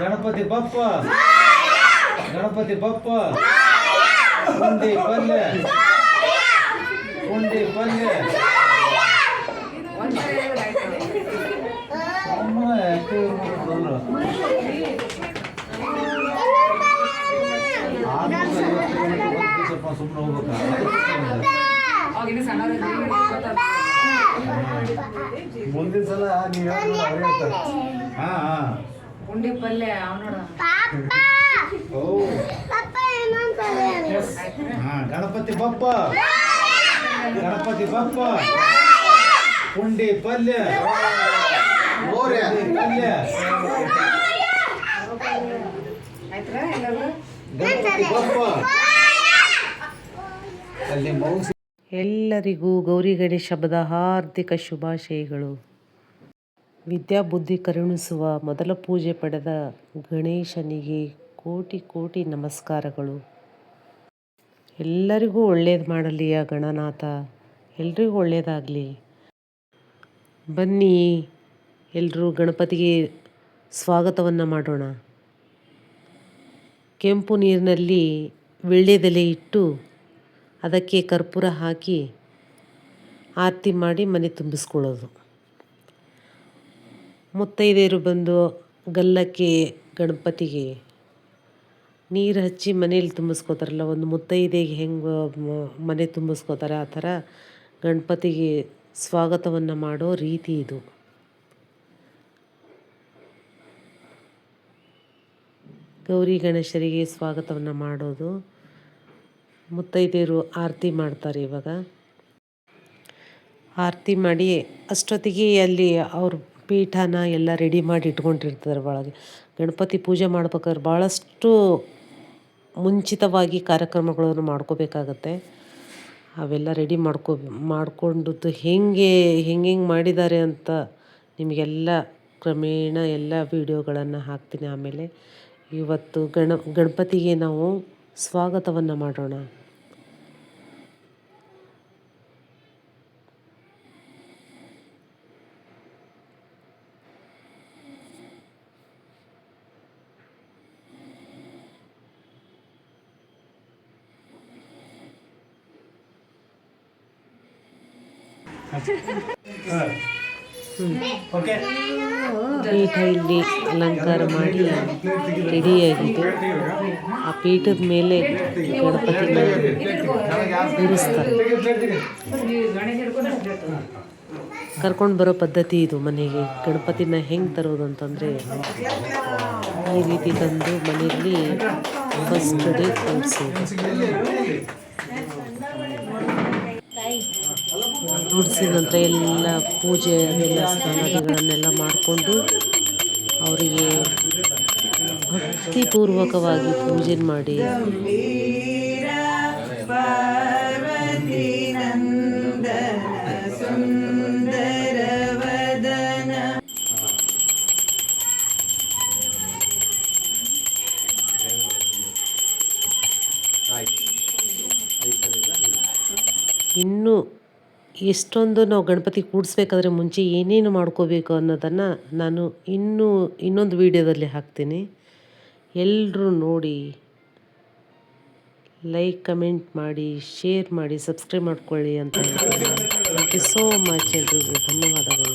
ಗಣಪತಿ ಬಪ್ಪ ಗಣಪತಿ ಬಪ್ಪ ಉಂಡಿ ಪಲ್ಯ ಉಂಡಿ ಪಲ್ಯ ಸುಮ್ಮನೆ active ಮಾಡ್ಕೊಂಡ್ರು. ಆದ್ಮೇಲೆ ಇವತ್ತು ಇವತ್ತು ಸ್ವಲ್ಪ ಸುಮ್ಮನೆ ಹೋಗ್ಬೇಕಾ ಮುಂದಿನ ಸಲ ನೀವು ಹಾ ಹಾ ಉಂಡಿ ಪಲ್ಯ ಅವ್ ನೋಡ ಓ. ಹಾ ಗಣಪತಿ ಬಪ್ಪ ಗಣಪತಿ ಬಪ್ಪ ಪುಂಡಿ ಪಲ್ಯ. ಪಲ್ಯ. ಆಯ್ತಾ ಎಲ್ಲರೂ? ಗಣಪತಿ ಬಪ್ಪ ಅಲ್ಲಿ ಮೌಸ್ ಎಲ್ಲರಿಗೂ ಗೌರಿ ಗಣೇಶ ಹಬ್ಬದ ಹಾರ್ದಿಕ ಶುಭಾಶಯಗಳು. ವಿದ್ಯಾಬುದ್ಧಿ ಕರುಣಿಸುವ ಮೊದಲ ಪೂಜೆ ಪಡೆದ ಗಣೇಶನಿಗೆ ಕೋಟಿ ಕೋಟಿ ನಮಸ್ಕಾರಗಳು. ಎಲ್ಲರಿಗೂ ಒಳ್ಳೇದು ಮಾಡಲಿ ಆ ಗಣನಾಥ. ಎಲ್ರಿಗೂ ಒಳ್ಳೆಯದಾಗಲಿ ಬನ್ನಿ ಎಲ್ಲರೂ ಗಣಪತಿಗೆ ಸ್ವಾಗತವನ್ನು ಮಾಡೋಣ. ಕೆಂಪು ನೀರಿನಲ್ಲಿ ವೀಳ್ಯದೆಲೆ ಇಟ್ಟು ಅದಕ್ಕೆ ಕರ್ಪೂರ ಹಾಕಿ ಆರತಿ ಮಾಡಿ ಮನೆ ತುಂಬಿಸ್ಕೊಳ್ಳೋದು. ಮುತ್ತೈದೆಯರು ಬಂದು ಗಲ್ಲಕ್ಕೆ ಗಣಪತಿಗೆ ನೀರು ಹಚ್ಚಿ ಮನೇಲಿ ತುಂಬಿಸ್ಕೋತಾರಲ್ಲ, ಒಂದು ಮುತ್ತೈದೆಗೆ ಹೆಂಗೆ ಮನೆ ತುಂಬಿಸ್ಕೋತಾರೆ, ಆ ಥರ ಗಣಪತಿಗೆ ಸ್ವಾಗತವನ್ನು ಮಾಡೋ ರೀತಿ ಇದು. ಗೌರಿ ಗಣೇಶರಿಗೆ ಸ್ವಾಗತವನ್ನು ಮಾಡೋದು. ಮುತ್ತೈದೆಯರು ಆರತಿ ಮಾಡ್ತಾರೆ ಇವಾಗ. ಆರತಿ ಮಾಡಿ ಅಷ್ಟೊತ್ತಿಗೆ ಅಲ್ಲಿ ಅವ್ರ ಪೀಠನ ಎಲ್ಲ ರೆಡಿ ಮಾಡಿ ಇಟ್ಕೊಂಡಿರ್ತಾರೆ ಒಳಗೆ. ಗಣಪತಿ ಪೂಜೆ ಮಾಡ್ಬೇಕಾದ್ರೆ ಭಾಳಷ್ಟು ಮುಂಚಿತವಾಗಿ ಕಾರ್ಯಕ್ರಮಗಳನ್ನು ಮಾಡ್ಕೋಬೇಕಾಗತ್ತೆ. ಅವೆಲ್ಲ ರೆಡಿ ಮಾಡ್ಕೋ, ಮಾಡಿಕೊಂಡದ್ದು ಹೇಗೆ ಹೆಂಗೆ ಮಾಡಿದ್ದಾರೆ ಅಂತ ನಿಮಗೆಲ್ಲ ಕ್ರಮೇಣ ಎಲ್ಲ ವೀಡಿಯೋಗಳನ್ನು ಹಾಕ್ತೀನಿ ಆಮೇಲೆ. ಇವತ್ತು ಗಣ, ಗಣಪತಿಗೆ ನಾವು ಸ್ವಾಗತವನ್ನು ಮಾಡೋಣ. ಇಲ್ಲಿ ಅಲಂಕಾರ ಮಾಡಿ ರೆಡಿಯಾಗಿದೆ. ಆ ಪೀಠದ ಮೇಲೆ ಗಣಪತಿನ ಇರಿಸ್ತಾರೆ. ಕರ್ಕೊಂಡು ಬರೋ ಪದ್ಧತಿ ಇದು ಮನೆಗೆ. ಗಣಪತಿನ ಹೆಂಗೆ ತರೋದು ಅಂತಂದರೆ ಈ ರೀತಿ ತಂದು ಮನೆಯಲ್ಲಿ ಫಸ್ಟ್ ಡೇ ಕೂಡಿಸೋದು ಕೂಡಿಸಿದ ನಂತರ ಎಲ್ಲ ಪೂಜೆ ಅದೆಲ್ಲ ಸ್ನಾನಗಳನ್ನೆಲ್ಲ ಮಾಡಿಕೊಂಡು ಅವರಿಗೆ ಭಕ್ತಿಪೂರ್ವಕವಾಗಿ ಪೂಜೆ ಮಾಡಿ. ಇನ್ನು ಎಷ್ಟೊಂದು ನಾವು ಗಣಪತಿ ಕೂಡಿಸ್ಬೇಕಾದ್ರೆ ಮುಂಚೆ ಏನೇನು ಮಾಡ್ಕೋಬೇಕು ಅನ್ನೋದನ್ನು ನಾನು ಇನ್ನೂ ಇನ್ನೊಂದು ವೀಡಿಯೋದಲ್ಲಿ ಹಾಕ್ತೀನಿ. ಎಲ್ಲರೂ ನೋಡಿ, ಲೈಕ್, ಕಮೆಂಟ್ ಮಾಡಿ, ಶೇರ್ ಮಾಡಿ, ಸಬ್ಸ್ಕ್ರೈಬ್ ಮಾಡ್ಕೊಳ್ಳಿ ಅಂತ ಹೇಳ್ತೀನಿ ಥ್ಯಾಂಕ್ ಯು ಸೋ ಮಚ್ ಎಲ್ರಿಗೂ. ಧನ್ಯವಾದಗಳು.